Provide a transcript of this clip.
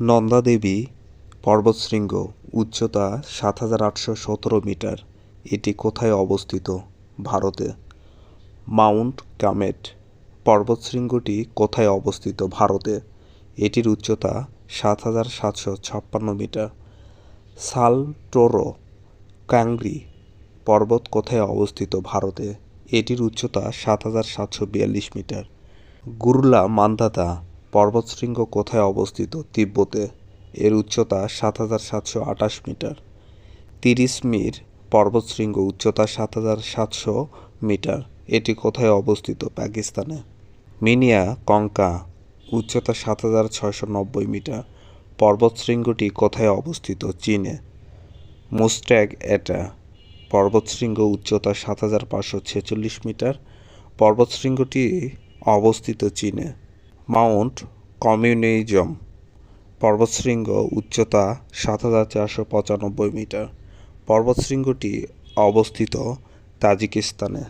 নন্দা দেবী, পর্বতশৃঙ্গ, উচ্চতা সাত হাজার আটশো সতেরো মিটার। এটি কোথায় অবস্থিত? ভারতে। মাউন্ট কামেট। পর্বতশৃঙ্গটি কোথায় অবস্থিত? ভারতে। এটির উচ্চতা সাত হাজার সাতশো ছাপ্পান্ন মিটার। সালটোরো কাংরি পর্বত কোথায় অবস্থিত? ভারতে। এটির উচ্চতা সাত হাজার সাতশো বিয়াল্লিশ মিটার। গুরলা মান্দাতা পর্বতশৃঙ্গ কোথায় অবস্থিত? তিব্বতে। এর উচ্চতা সাত হাজার সাতশো আটাশ মিটার। তিরিশ মির পর্বতশৃঙ্গ উচ্চতা সাত হাজার সাতশো মিটার। এটি কোথায় অবস্থিত? পাকিস্তানে। মিনিয়া, কঙ্কা, উচ্চতা সাত হাজার ছয়শো নব্বই মিটার। পর্বতশৃঙ্গটি কোথায় অবস্থিত? চীনে। মুস্ট্যাগ এটা। পর্বতশৃঙ্গ উচ্চতা সাত হাজার পাঁচশো ছেচল্লিশ মিটার। পর্বতশৃঙ্গটি অবস্থিত চীনে। মাউন্ট কমিউনিজম পর্বতশৃঙ্গ উচ্চতা সাত হাজার চারশো পঁচানব্বই মিটার। পর্বতশৃঙ্গটি অবস্থিত তাজিকিস্তানে।